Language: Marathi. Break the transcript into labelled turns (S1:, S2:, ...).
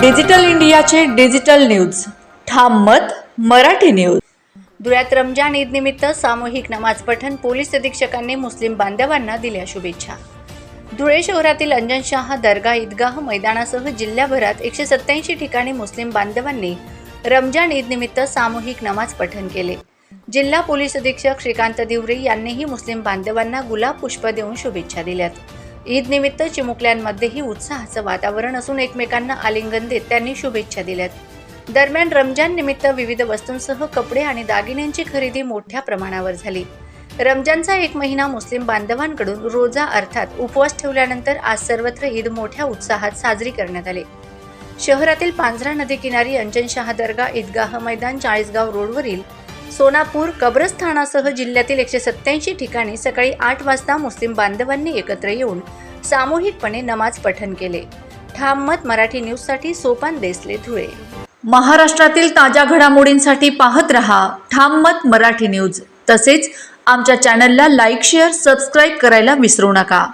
S1: डिजिटल इंडियाचे डिजिटल न्यूज. ठाम मत मराठी न्यूज.
S2: धुळ्यात रमजान ईद निमित्त सामूहिक नमाज पठण पोलीस अधीक्षकांनी मुस्लिम बांधवांना दिल्या शुभेच्छा. धुळे शहरातील अंजनशाह दर्गा ईदगाह मैदानासह जिल्ह्याभरात एकशे सत्याऐंशी ठिकाणी मुस्लिम बांधवांनी रमजान ईद निमित्त सामूहिक नमाज पठण केले. जिल्हा पोलीस अधीक्षक श्रीकांत दिवरे यांनीही मुस्लिम बांधवांना गुलाब पुष्प देऊन शुभेच्छा दिल्यात. ईदनिमित्त चिमुकल्यांमध्येही उत्साहाचं वातावरण असून एकमेकांना आलिंगन देत त्यांनी शुभेच्छा दिल्यात. दरम्यान रमजान निमित्त विविध वस्तूंसह कपडे आणि दागिन्यांची खरेदी मोठ्या प्रमाणावर झाली. रमजानचा एक महिना मुस्लिम बांधवांकडून रोजा अर्थात उपवास ठेवल्यानंतर आज सर्वत्र ईद मोठ्या उत्साहात साजरी करण्यात आली. शहरातील पांझरा नदी किनारी अंजनशाह दर्गा ईदगाह मैदान चाळीसगाव रोडवरील सोनापूर कब्रस्थानासह जिल्ह्यातील एकशे सत्याऐंशी ठिकाणी सकाळी आठ वाजता मुस्लिम बांधवांनी एकत्र येऊन सामूहिकपणे नमाज पठण केले. ठाम मत मराठी न्यूजसाठी सोपान देसले धुळे.
S1: महाराष्ट्रातील ताज्या घडामोडींसाठी पाहत रहा ठाम मत मराठी न्यूज. तसेच आमच्या चॅनलला लाईक शेअर सबस्क्राईब करायला विसरू नका.